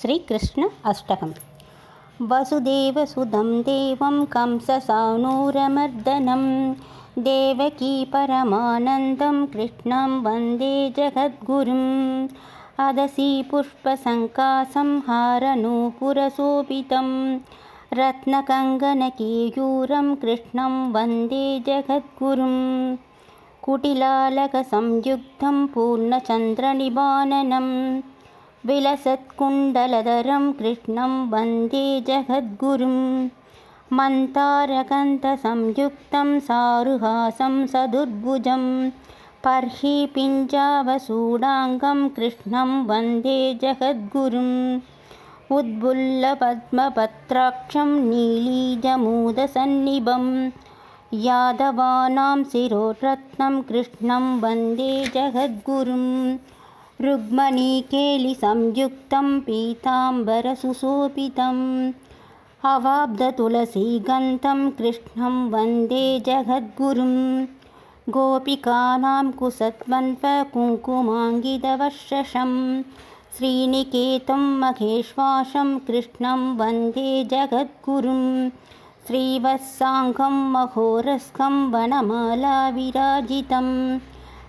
श्रीकृष्ण अष्टकं वसुदेवसुदं देवं कंससानूरमर्दनं देवकी परमानन्दं कृष्णं वन्दे जगद्गुरुम् अदसि पुष्पसङ्कासं हारनूपुरशोभितं रत्नकङ्गनकेयूरं कृष्णं वन्दे जगद्गुरुम् कुटिलालकसंयुक्तं पूर्णचन्द्रनिबाननं विलसत्कुण्डलधरं कृष्णं वन्दे जगद्गुरुं। मन्तारकन्तसंयुक्तं सारुहासं सदुर्भुजं। पर्हि पिञ्जावसूडाङ्गं कृष्णं वन्दे जगद्गुरुम् उद्बुल्लपद्मपत्राक्षं नीलीजमूदसन्निभं यादवानां शिरोरत्नं कृष्णं वन्दे जगद्गुरुं रुग्मणीकेलिसंयुक्तं पीताम्बरसुशोभितम् अवाब्धतुलसीगन्धं कृष्णं वन्दे जगद्गुरुं। गोपिकानां कुसत्वन्त्वकुङ्कुमाङ्गितवशं श्रीनिकेतं महेश्वासं कृष्णं वन्दे जगद्गुरुं। श्रीवत्साङ्गं महोरस्कं वनमालाविराजितं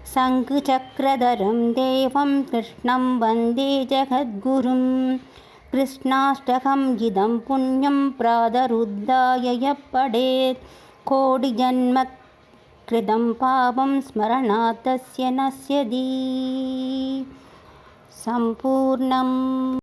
शङ्खचक्रधरं देवं कृष्णं वन्दे जगद्गुरुं। कृष्णाष्टकम् इदं पुण्यं प्रातरुद्धाय यः पठेत् कोटिजन्मकृतं पापं स्मरणात् तस्य नश्यति सम्पूर्णम्